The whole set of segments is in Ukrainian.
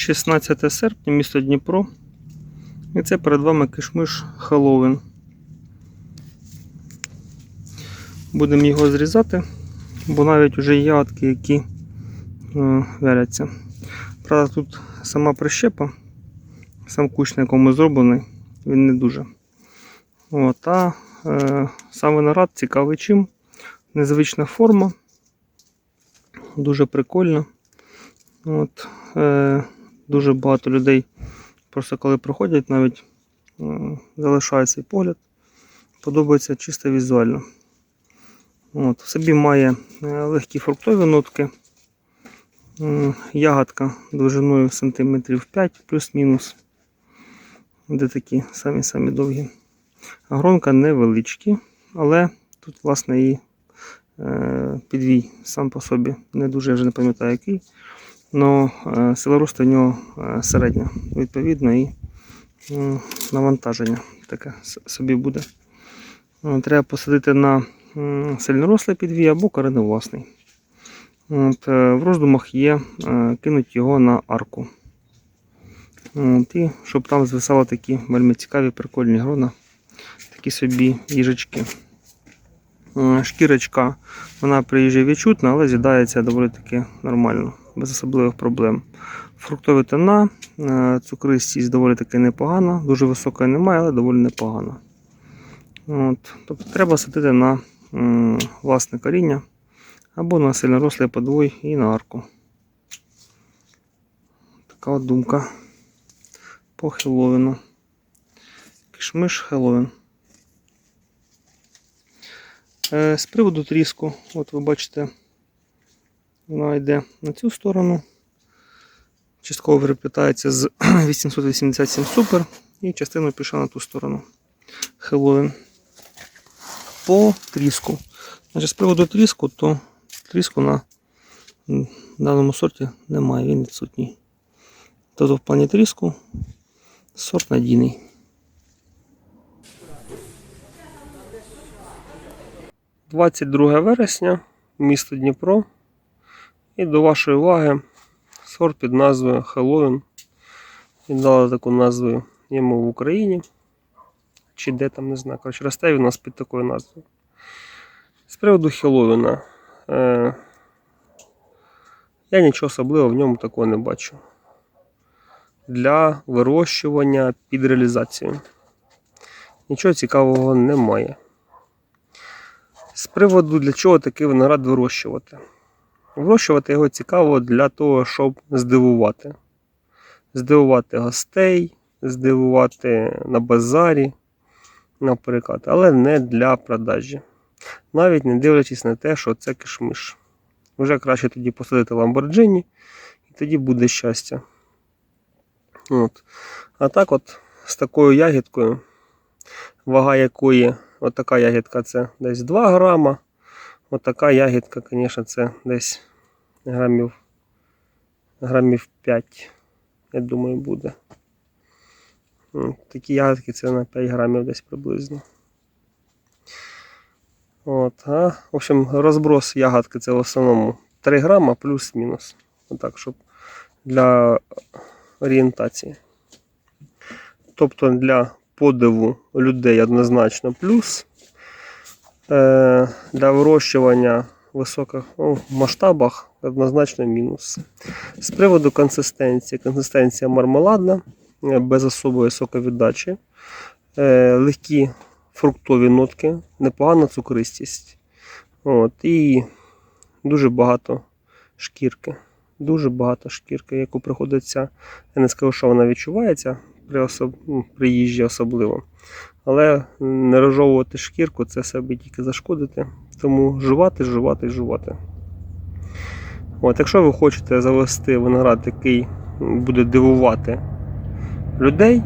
16 серпня, місто Дніпро. І це перед вами кишмиш Хеллоуін. Будемо його зрізати, бо навіть вже є ягодки, які е, вяляться. Правда, тут сама прищепа, сам кущ, на якому зроблений, він не дуже. От, а е, сам виноград цікавий чим. Незвична форма, дуже прикольна. От, е, дуже багато людей, просто коли проходять, навіть е, залишають свій погляд. Подобається чисто візуально. От, в собі має е, легкі фруктові нотки. Ягодка довжиною сантиметрів 5 плюс-мінус. Де такі самі-самі довгі. Гронка невеличкі, але тут, власне, і е, підвій сам по собі не дуже я вже не пам'ятаю який. Но е, сила росту в нього е, середня. Відповідно, і навантаження таке собі буде. Е, Треба посадити на сильнорослий підвій або кореневласний. От, е, в роздумах є кинути його на арку. От, і щоб там звисали такі вельми цікаві, прикольні грона, такі собі їжачки. Е, Шкірочка, вона приїжджає відчутна, але з'їдається доволі таки нормально, без особливих проблем. Фруктові тона, е, цукристість доволі таки непогана, дуже високої немає, але доволі непогана. От, тобто треба садити на м, власне коріння або на сильнорослий подвой і на арку. Така от думка по Хеллоуіну. Кишмиш Хеллоуін. Е, З приводу тріску, от ви бачите, вона йде на цю сторону. Частково переплітається з 887 Super і частина пішла на ту сторону. Хеллоуін. По тріску. Значить, з приводу тріску, то тріску на даному сорті немає, він відсутній. Тобто в плані тріску сорт надійний. – 22 вересня, місто Дніпро. І до вашої уваги сорт під назвою Хеллоуін. Він дала таку назву йому в Україні. Чи де там, не знаю. Коротше, росте він у нас під такою назвою. З приводу Хеллоуіна. Е, я нічого особливого в ньому такого не бачу. Для вирощування під реалізацію. Нічого цікавого немає. З приводу для чого такий виноград вирощувати. Вирощувати його цікаво для того, щоб здивувати. Здивувати гостей, здивувати на базарі, наприклад, але не для продажі. Навіть не дивлячись на те, що це кишмиш. Вже краще тоді посадити ламборджині, і тоді буде щастя. От. А так от з такою ягідкою, вага якої, от така ягідка це десь 2 грама. От ягідка, звісно, це десь грамів, грамів 5, я думаю, буде. Такі ягодки це на 5 грамів десь приблизно. От, а, в общем, розброс ягодки це в основному 3 грама плюс-мінус. Отак, щоб для орієнтації. Тобто для подиву людей однозначно плюс. Е, для вирощування в високих ну, масштабах однозначно мінус. З приводу консистенції. Консистенція мармеладна, е, без особої соковіддачі. Е, легкі фруктові нотки, непогана цукристість. От, і дуже багато шкірки. Дуже багато шкірки, яку приходиться. Я не скажу, що вона відчувається при, особ... ну, при їжі особливо. Але не розжовувати шкірку це себе тільки зашкодити. Тому жувати, жувати, жувати. От, якщо ви хочете завести виноград, який буде дивувати людей,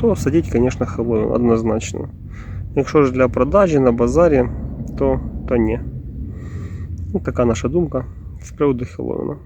то садіть, звісно, Хеллоуін однозначно. Якщо ж для продажі на базарі, то, то ні. Ну, така наша думка з приводу Хеллоуіна.